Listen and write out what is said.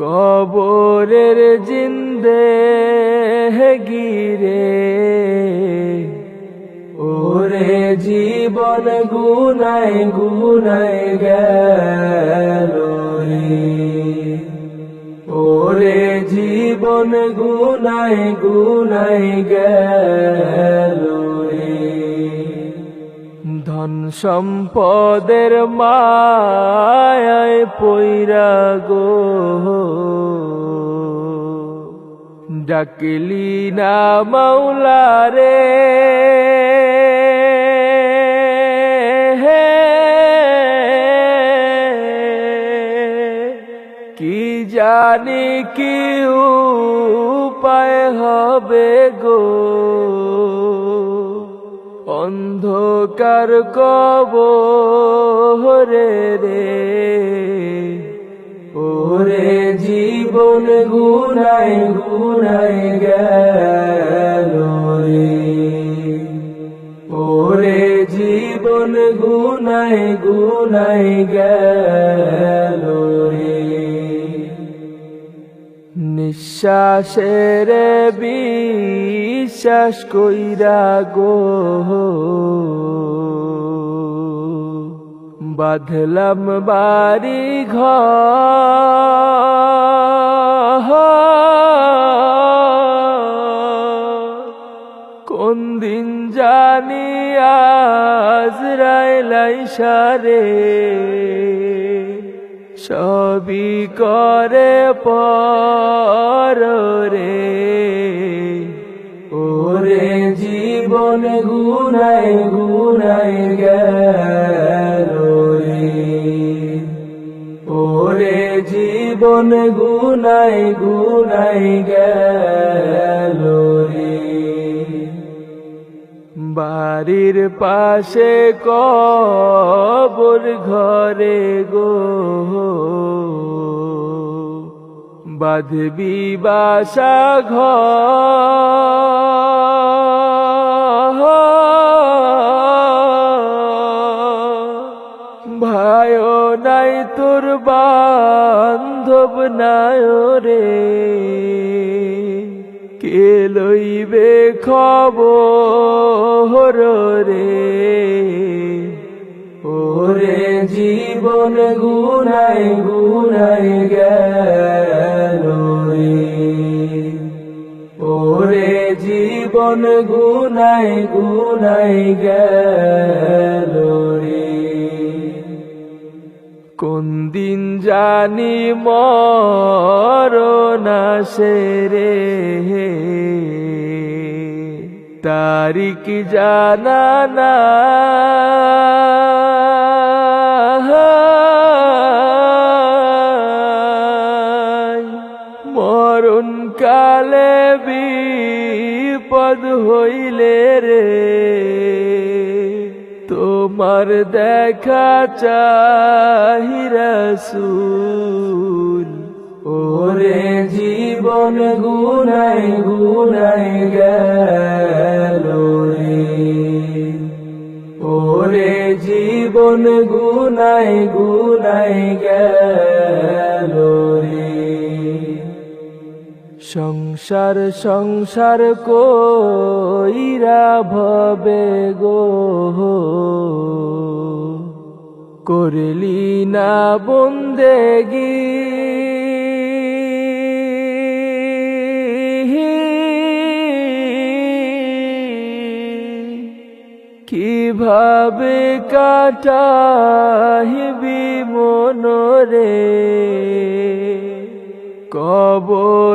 কবরের জিন্দে গিরে ওরে জীবন গুনাই গুনাই গেল ওরে জীবন গুনাই গুনাই গেল ধন সম্পদের মায় পৈরা গো। ডাকলি না মাওলা রে কি জানি কি উপায় হবে গো? অন্ধকার কব রে। রে ওরে জীবন গুনাই গুনাই গেল রে। ওরে জীবন গুনাই গুনাই গেল রে। নিঃশ্বাসের বিশ্বাস কইরা গো। বাঁধলাম বাড়ি কোন দিন জানি আজরাইলাই সারে। সবই করে পর। জীবন গুনাই গুনাই গেল বাড়ির পাশে কবর ঘরে গো। বাঁধবি বাসা ঘর। ভাইও নাই তোর বান্ধব নাই রে। কে লইবে খবর রে? ওরে জীবন গুনাই গুনাই গেল রে। ওরে জীবন গুনাই গুনাই গেল জানি মরনা রে তারিখ জানা না? মরণ কালে বিপদ হইলে রে। তোমার দেখা চাহিরসুল ওরে জীবন গুনাই গুনাই গেল ওরে জীবন গুনাই গুনাই গেল সংসার সংসার কইরা ভবে গো। করলি না বন্দেগি। কীভাবে কাটাহিবি মনরে?